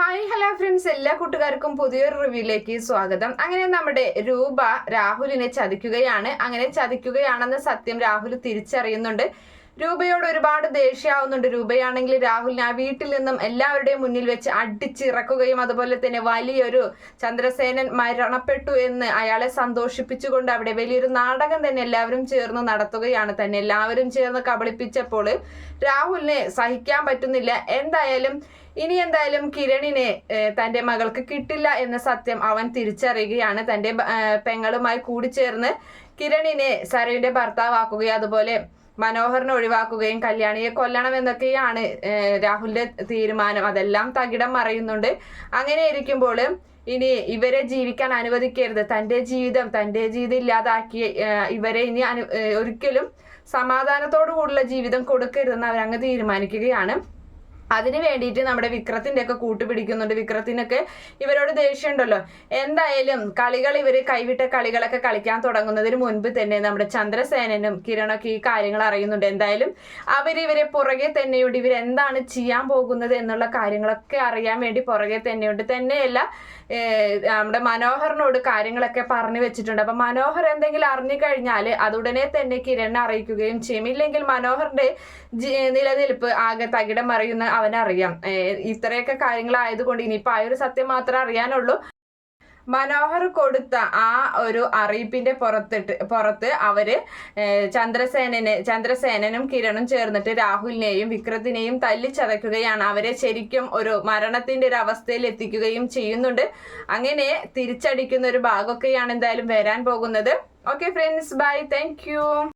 Hi hello friends എല്ലാ കൂട്ടുകാർക്കും പുതിയൊരു റിവ്യൂയിലേക്ക് സ്വാഗതം. അങ്ങനെ നമ്മുടെ രൂപ രാഹുലിനെ ചതിക്കുകയാണ്. അങ്ങനെ ചതിക്കുകയാണെന്ന സത്യം രാഹുൽ തിരിച്ചറിയുന്നുണ്ട്. രൂപയോട് ഒരുപാട് ദേഷ്യാവുന്നുണ്ട് രൂപയാണെങ്കിൽ രാഹുലിനെ ആ വീട്ടിൽ നിന്നും എല്ലാവരുടെയും മുന്നിൽ വെച്ച് അടിച്ചിറക്കുകയും അതുപോലെ തന്നെ വലിയൊരു ചന്ദ്രസേനൻ മരണപ്പെട്ടു എന്ന് അയാളെ സന്തോഷിപ്പിച്ചുകൊണ്ട് അവിടെ വലിയൊരു നാടകം തന്നെ എല്ലാവരും ചേർന്ന് നടത്തുകയാണ്. തന്നെ എല്ലാവരും ചേർന്ന് കബളിപ്പിച്ചപ്പോൾ രാഹുലിനെ സഹിക്കാൻ പറ്റുന്നില്ല. എന്തായാലും ഇനി എന്തായാലും കിരണിനെ തന്റെ മകൾക്ക് കിട്ടില്ല എന്ന സത്യം അവൻ തിരിച്ചറിയുകയാണ്. തന്റെ പെങ്ങളുമായി കൂടിച്ചേർന്ന് കിരണിനെ സരയുടെ ഭർത്താവാക്കുകയും അതുപോലെ മനോഹറിനെ ഒഴിവാക്കുകയും കല്യാണിയെ കൊല്ലണം എന്നൊക്കെയാണ് രാഹുലിന്റെ തീരുമാനം. അതെല്ലാം തകിടം മറയുന്നുണ്ട്. അങ്ങനെ ഇരിക്കുമ്പോൾ ഇനി ഇവരെ ജീവിക്കാൻ അനുവദിക്കരുത്. തന്റെ ജീവിതം തന്റെ ജീവിതം ഇല്ലാതാക്കി ഇവരെ ഇനി അനു ഒരിക്കലും സമാധാനത്തോടു കൂടിയുള്ള ജീവിതം കൊടുക്കരുതെന്ന് അവരങ്ങ് തീരുമാനിക്കുകയാണ്. അതിന് വേണ്ടിയിട്ട് നമ്മുടെ വിക്രത്തിന്റെ ഒക്കെ കൂട്ടുപിടിക്കുന്നുണ്ട് വിക്രത്തിനൊക്കെ ഇവരോട് ദേഷ്യമുണ്ടല്ലോ. എന്തായാലും കളികൾ ഇവർ കൈവിട്ട കളികളൊക്കെ കളിക്കാൻ തുടങ്ങുന്നതിന് മുൻപ് തന്നെ നമ്മുടെ ചന്ദ്രസേനനും കിരണൊക്കെ ഈ കാര്യങ്ങൾ അറിയുന്നുണ്ട്. എന്തായാലും അവർ ഇവരെ പുറകെ തന്നെയുണ്ട്. ഇവർ എന്താണ് ചെയ്യാൻ പോകുന്നത് എന്നുള്ള കാര്യങ്ങളൊക്കെ അറിയാൻ വേണ്ടി പുറകെ തന്നെയുണ്ട്. തന്നെയല്ല നമ്മുടെ മനോഹറിനോട് കാര്യങ്ങളൊക്കെ പറഞ്ഞു വെച്ചിട്ടുണ്ട്. അപ്പൊ മനോഹർ എന്തെങ്കിലും അറിഞ്ഞു കഴിഞ്ഞാൽ അതുടനെ തന്നെ കിരണിനെ അറിയിക്കുകയും ചെയ്യും. ഇല്ലെങ്കിൽ മനോഹറിന്റെ നിലനിൽപ്പ് ആകെ തകിടം മറിയുന്ന അവനറിയാം. ഇത്രയൊക്കെ കാര്യങ്ങളായതുകൊണ്ട് ഇനിയിപ്പോ ആ ഒരു സത്യം മാത്രമേ അറിയാനുള്ളൂ. മനോഹർ കൊടുത്ത ആ ഒരു അറിയിപ്പിന്റെ പുറത്തിട്ട് പുറത്ത് അവർ ചന്ദ്രസേനനെ ചന്ദ്രസേനനും കിരണും ചേർന്നിട്ട് രാഹുലിനെയും വിക്രത്തിനെയും തല്ലിച്ചതയ്ക്കുകയാണ്. അവരെ ശരിക്കും ഒരു മരണത്തിന്റെ ഒരു അവസ്ഥയിൽ എത്തിക്കുകയും ചെയ്യുന്നുണ്ട്. അങ്ങനെ തിരിച്ചടിക്കുന്ന ഒരു ഭാഗമൊക്കെയാണ് എന്തായാലും വരാൻ പോകുന്നത്. Okay friends bye thank